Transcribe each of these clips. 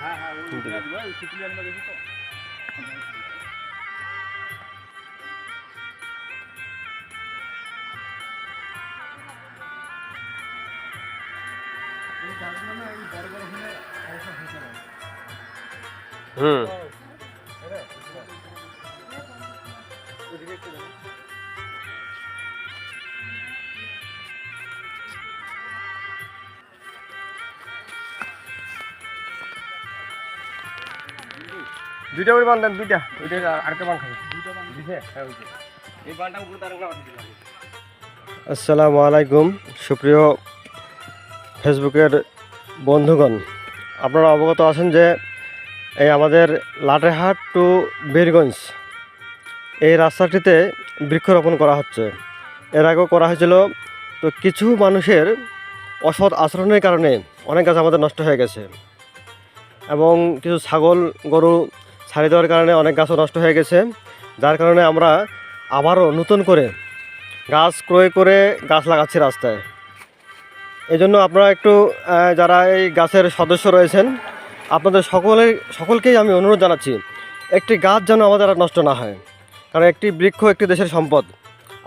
হ্যাঁ হ্যাঁ ওই পারে হুম। দুইটা করে বান দেন দুইটা। ওইটা আরেকটা বান খাবে। দুইটা বান দিছে? হ্যাঁ ওই এই বানটা উপরে তার আসসালামু আলাইকুম সুপ্রিয় ফেসবুকের বন্ধুগণ। আপনারা অবগত আছেন যে এই আমাদের লাটেহাট টু বীরগঞ্জ এই রাস্তাটিতে বৃক্ষরোপণ করা হচ্ছে। এর আগেও করা হয়েছিল। তো কিছু মানুষের অসৎ আচরণের কারণে অনেক গাছ আমাদের নষ্ট হয়ে গেছে। এবং কিছু ছাগল গরু ছাড়ি দেওয়ার কারণে অনেক গাছও নষ্ট হয়ে গেছে। যার কারণে আমরা আবারও নতুন করে গাছ ক্রয় করে গাছ লাগাচ্ছি রাস্তায়। এই জন্য আপনারা একটু যারা এই গাছের সদস্য রয়েছেন, আপনাদের সকলের সকলকেই আমি অনুরোধ জানাচ্ছি, একটি গাছ যেন আমাদের আর নষ্ট না হয়। কারণ একটি বৃক্ষ একটি দেশের সম্পদ।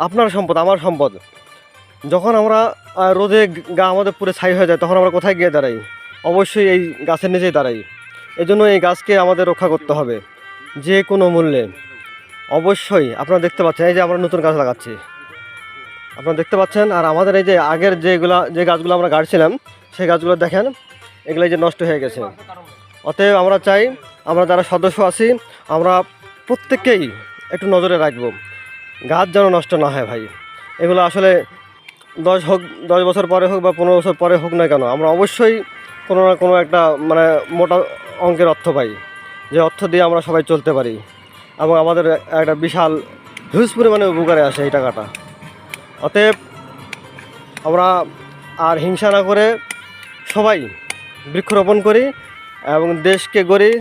আপনার সম্পদ, আমার সম্পদ। যখন আমরা রোদে গা আমাদের পুরো ছাই হয়ে যায়, তখন আমরা কোথায় গিয়ে দাঁড়াই? অবশ্যই এই গাছের নিচেই দাঁড়াই। এই জন্য এই গাছকে আমাদের রক্ষা করতে হবে, যে কোনো মূল্যে। অবশ্যই আপনারা দেখতে পাচ্ছেন, এই যে আমরা নতুন গাছ লাগাচ্ছি। আপনারা দেখতে পাচ্ছেন, আর আমাদের এই যে আগের যেগুলা, যে গাছগুলো আমরা গাড়ছিলাম, সেই গাছগুলো দেখেন, এগুলো যে নষ্ট হয়ে গেছে। অতএব আমরা চাই, আমরা যারা সদস্য আছি, আমরা প্রত্যেককেই একটু নজরে রাখব, গাছ যেন নষ্ট না হয় ভাই। এগুলো আসলে দশ হোক, দশ বছর পরে হোক বা পনেরো বছর পরে হোক না কেন, আমরা অবশ্যই কোনো না কোনো একটা মানে মোটা অঙ্কের অর্থ পাই, যে অর্থ দিয়ে আমরা সবাই চলতে পারি। এবং আমাদের একটা বিশাল হিউজ পরিমাণে উপকারে আসে এই টাকাটা। অতএব আমরা আর হিংসা না করে সবাই বৃক্ষরোপণ করি এবং দেশকে গড়ি